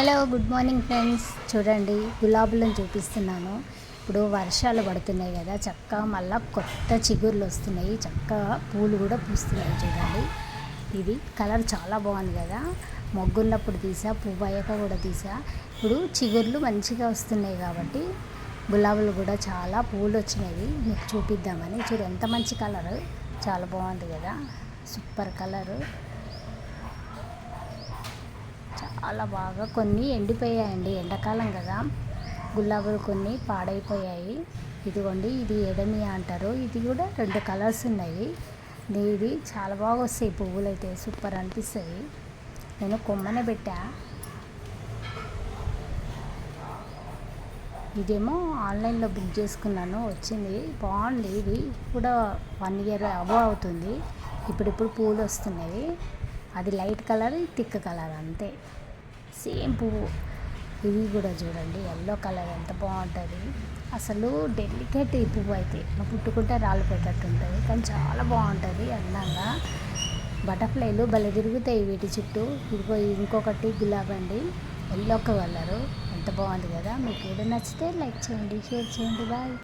Hello good morning friends. చూడండి గులాబీలను చూపిస్తున్నాను. ఇప్పుడు వర్షాలు పడుతున్నాయి కదా చక్కగా మళ్ళా కొత్త చిగుర్లు వస్తున్నాయి. చక్కగా పూలు కూడా పూస్తున్నాయి చూడండి. ఇది కలర్ చాలా బాగుంది కదా. మొగ్గున్నప్పుడు తీసా పువ్వు అయ్యాక కూడా తీసా. ఇప్పుడు చిగుర్లు మంచిగా వస్తున్నాయి కాబట్టి గులాబీలు కూడా చాలా పూలు వచ్చినాయి. మీకు చూపిద్దామని. చూడు ఎంత మంచి కలర్. చాలా బాగుంది కదా. Super colour. చాలా బాగా కొన్ని ఎండిపోయాయండి. ఎండాకాలం కదా. గులాబీలు కొన్ని పాడైపోయాయి. ఇదిగోండి ఇది ఎడమియా అంటారు. ఇది కూడా రెండు కలర్స్ ఉన్నాయి. ఇది చాలా బాగా వస్తాయి పువ్వులు అయితే సూపర్ అనిపిస్తాయి. నేను కొమ్మనే పెట్టా. ఇదేమో ఆన్లైన్లో బుక్ చేసుకున్నాను. వచ్చింది. బాగుంది. ఇది కూడా వన్ ఇయర్ అబో అవుతుంది. ఇప్పుడిప్పుడు పూలు వస్తున్నాయి. అది లైట్ కలర్ థిక్ కలర్ అంతే. సేమ్ పువ్వు. ఇది కూడా చూడండి ఎల్లో కలర్ ఎంత బాగుంటుంది. అసలు డెలికేట్ ఈ పువ్వు అయితే. పుట్టుకుంటే రాళ్ళు పెట్టట్టు ఉంటుంది కానీ చాలా బాగుంటుంది అందంగా. బటర్ఫ్లైలు భలే తిరుగుతాయి వీటి చుట్టూ. ఇదిగో ఇంకొకటి గులాబీ అండి ఎల్లో కలరు. ఎంత బాగుంది కదా. మీకు ఏదో నచ్చితే లైక్ చేయండి షేర్ చేయండి. బాయ్.